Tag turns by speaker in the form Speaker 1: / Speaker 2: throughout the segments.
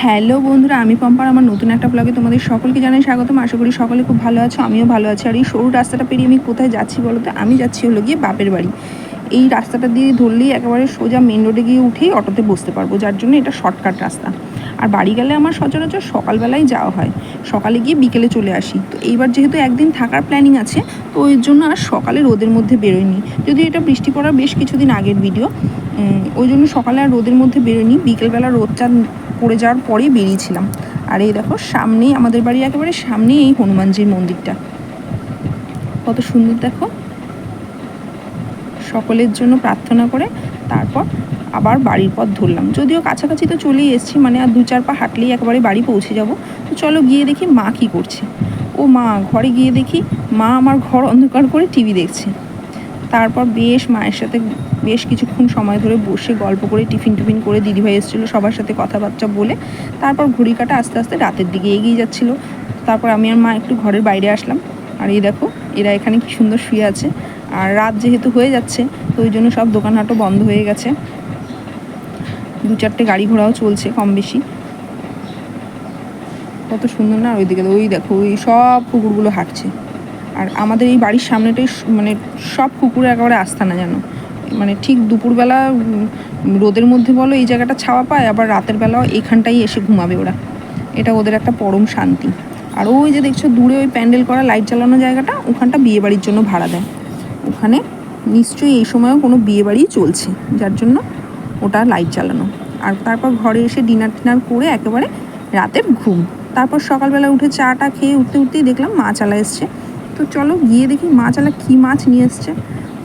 Speaker 1: Hello বন্ধুরা, আমি পম্পার, আমার নতুন একটা ব্লগে তোমাদের সকলকে জানাই স্বাগতম। আশা করি সকলে খুব ভালো আছো, আমিও ভালো আছি। আর এই সরু রাস্তাটা পেরিয়ে আমি কোথায় যাচ্ছি বলো তো আমি যাচ্ছি হলো গিয়ে বাপের বাড়ি। এই রাস্তাটা দিয়ে ধরলেই একেবারে সোজা মেন রোডে গিয়ে উঠেই অটোতে বসতে পারব, যার জন্য এটা শর্টকাট রাস্তা। আর বাড়ি গেলে আমার সচরাচর সকালবেলায় যাওয়া হয়। সকালে গিয়ে বিকেলে চলে আসি। তো এইবার যেহেতু একদিন থাকার প্ল্যানিং আছে, তো ওই জন্য আর সকালে রোদের মধ্যে বেরোয়নি। যদি এটা বৃষ্টি পড়ার বেশ কিছুদিন আগের ভিডিও ওই জন্য সকালে আর রোদের মধ্যে বেরোয়নি। বিকেলবেলা রোদ রোদটা পড়ে যাওয়ার পরেই বেরিয়েছিলাম। আর এই দেখো, সামনেই আমাদের বাড়ি একেবারে সামনেই এই হনুমানজির মন্দিরটা। কত সুন্দর দেখো। সকলের জন্য প্রার্থনা করে তারপর আবার বাড়ির পথ ধরলাম। যদিও কাছাকাছি তো চলেই এসেছি মানে আর দু চার পা হাঁটলেই একেবারে বাড়ি পৌঁছে যাব। তো চলো গিয়ে দেখি মা কি করছে। ও মা, ঘরে গিয়ে দেখি মা আমার ঘর অন্ধকার করে টিভি দেখছে। তারপর বেশ মায়ের সাথে বেশ কিছুক্ষণ সময় ধরে বসে গল্প করে টিফিন টিফিন করে দিদিভাই এসেছিল সবার সাথে কথাবার্তা বলে। তারপর ঘড়ি কাটা আস্তে আস্তে রাতের দিকে এগিয়ে যাচ্ছিল। তারপর আমি আর মা একটু ঘরের বাইরে আসলাম। আর এই দেখো, এরা এখানে কি সুন্দর শুয়ে আছে। আর রাত যেহেতু হয়ে যাচ্ছে তো ওই জন্য সব দোকানহাটও বন্ধ হয়ে গেছে। দু চারটে গাড়ি ঘোড়াও চলছে কম বেশি। কত সুন্দর না ওইদিকে, ওই দেখো, ওই সব কুকুরগুলো হাঁটছে। আর আমাদের এই বাড়ির সামনেটাই মানে সব কুকুরে একেবারে আস্থানা যেন। মানে ঠিক দুপুরবেলা রোদের মধ্যে বলো এই জায়গাটা ছাওয়া পায়, আবার রাতের বেলাও এখানটাই এসে ঘুমাবে ওরা। এটা ওদের একটা পরম শান্তি। আর ওই যে দেখছ দূরে ওই প্যান্ডেল করা, লাইট জ্বালানো জায়গাটা, ওখানটা বিয়ে বাড়ির জন্য ভাড়া দেয়। ওখানে নিশ্চয়ই এই সময়ও কোনো বিয়ে বাড়িই চলছে, যার জন্য ওটা লাইট জ্বালানো। আর তারপর ঘরে এসে ডিনার টিনার করে একেবারে রাতের ঘুম। তারপর সকালবেলা উঠে চাটা খেয়ে উঠতে উঠতেই দেখলাম মাছ আলা এসছে। তো চলো গিয়ে দেখি মাছ আলা কী মাছ নিয়ে এসছে।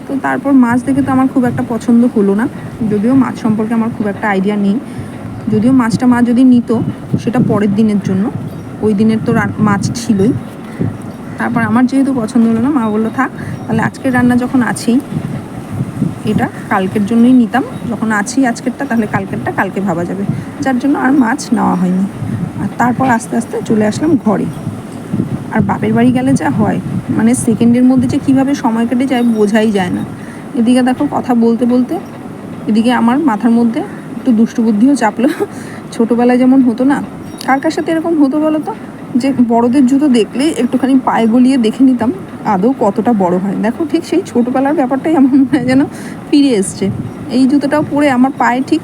Speaker 1: তো তারপর মাছ দেখে তো আমার খুব একটা পছন্দ হলো না। যদিও মাছ সম্পর্কে আমার খুব একটা আইডিয়া নেই। যদিও মাছটা মা যদি নিত, সেটা পরের দিনের জন্য। ওই দিনের তো মাছ ছিলই। তারপর আমার যেহেতু পছন্দ হলো না, মা বলল, থাক, তাহলে আজকের রান্না যখন আছেই এটা কালকের জন্যই নিতাম। যখন আছি আজকেরটা, তাহলে কালকেরটা কালকে ভাবা যাবে। যার জন্য আর মাছ নেওয়া হয়নি। আর তারপর আস্তে আস্তে চলে আসলাম ঘরে। আর বাপের বাড়ি গেলে যা হয় মানে সেকেন্ডের মধ্যে যে কীভাবে সময় কেটে যায় বোঝাই যায় না। এদিকে দেখো কথা বলতে বলতে, এদিকে আমার মাথার মধ্যে একটু দুষ্টু বুদ্ধিও চাপলো। ছোটোবেলায় যেমন হতো না, কার কার সাথে এরকম হতো বলো তো? যে বড়দের জুতো দেখলে একটুখানি পায়ে গলিয়ে দেখে নিতাম আদৌ কতটা বড় হয়। দেখো ঠিক সেই ছোটোবেলার ব্যাপারটাই আমার মনে হয় যেন ফিরে এসছে। এই জুতোটাও পরে আমার পায়ে ঠিক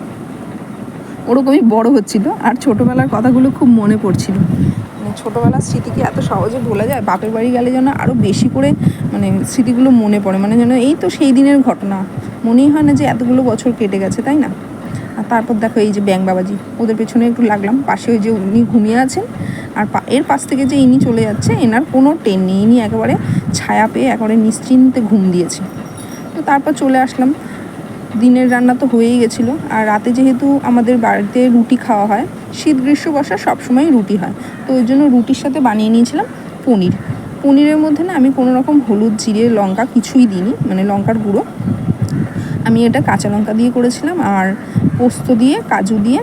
Speaker 1: ওরকমই বড় হচ্ছিল আর ছোটোবেলার কথাগুলো খুব মনে পড়ছিল। মানে ছোটোবেলার স্মৃতিকে এত সহজে ভোলা যায়? বাপের বাড়ি গেলে যেন আরও বেশি করে মানে স্মৃতিগুলো মনে পড়ে। মানে যেন এই তো সেই দিনের ঘটনা। মনেই হয় না যে এতগুলো বছর কেটে গেছে, তাই না? আর তারপর দেখো এই যে ব্যাং বাবাজি, ওদের পেছনে একটু লাগলাম, পাশে ওই যে উনি ঘুমিয়ে আছেন, আর এর পাশ থেকে যে ইনি চলে যাচ্ছে, এনার কোনো টেন নেই, ইনি একেবারে ছায়া পেয়ে একেবারে নিশ্চিন্তে ঘুম দিয়েছে। তো তারপর চলে আসলাম। দিনের রান্না তো হয়েই গেছিল, আর রাতে যেহেতু আমাদের বাড়িতে রুটি খাওয়া হয়, শীত গ্রীষ্ম বর্ষা সবসময় রুটি হয়। তো ওই জন্য রুটির সাথে বানিয়ে নিয়েছিলাম পনির। পনিরের মধ্যে না আমি কোনো রকম হলুদ, জিরে, লঙ্কা কিছুই দিইনি মানে লঙ্কার গুঁড়ো। আমি এটা কাঁচা লঙ্কা দিয়ে করেছিলাম আর পোস্ত দিয়ে, কাজু দিয়ে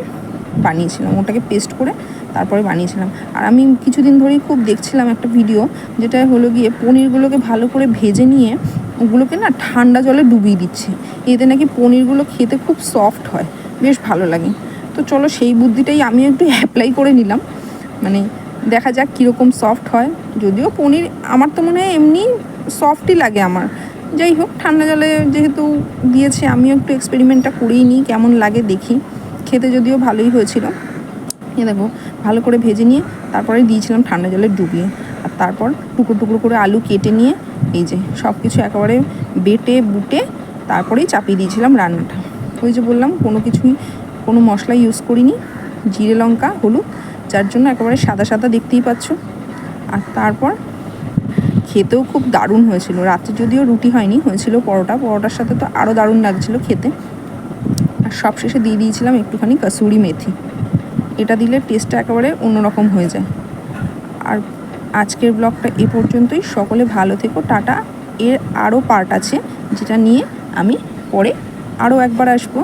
Speaker 1: বানিয়েছিলাম। ওটাকে পেস্ট করে তারপরে বানিয়েছিলাম। আর আমি কিছুদিন ধরেই খুব দেখছিলাম একটা ভিডিও যেটা হলো গিয়ে পনিরগুলোকে ভালো করে ভেজে নিয়ে ওগুলোকে না ঠান্ডা জলে ডুবিয়ে দিচ্ছে। এতে নাকি পনিরগুলো খেতে খুব সফট হয়। বেশ ভালো লাগে। তো চলো সেই বুদ্ধিটাই আমি একটু অ্যাপ্লাই করে নিলাম। মানে দেখা যাক কীরকম সফট হয়। যদিও পনির আমার তো মনে হয় এমনি সফটই লাগে আমার। যাই হোক, ঠান্ডা জলে যেহেতু দিয়েছে আমিও একটু এক্সপেরিমেন্টটা করেই নিই, কেমন লাগে দেখি। খেতে যদিও ভালোই হয়েছিল। এ দেখো, ভালো করে ভেজে নিয়ে তারপরে দিয়েছিলাম ঠান্ডা জলে ডুবিয়ে। আর তারপর টুকরো টুকরো করে আলু কেটে নিয়ে, এই যে সব কিছু একেবারে বেটে বুটে তারপরেই চাপিয়ে দিয়েছিলাম রান্নাটা। ওই যে বললাম, কোনো কিছুই, কোনো মশলা ইউজ করিনি। জিরে লঙ্কা, হলুদ, যার জন্য একেবারে সাদা সাদা দেখতেই পাচ্ছ। আর তারপর খেতেও খুব দারুণ হয়েছিল। রাত্রে যদিও রুটি হয়নি, হয়েছিল পরোটা। পরোটার সাথে তো আরও দারুণ লাগছিল খেতে। আর সবশেষে দিয়ে দিয়েছিলাম একটুখানি কাসুরি মেথি। এটা দিলে টেস্টটা একেবারে অন্যরকম হয়ে যায়। আর আজকের ব্লগটা এ পর্যন্তই। সকলে ভালো থেকো। টাটা। এর আরও পার্ট আছে, যেটা নিয়ে আমি পরে আরও একবার আসব।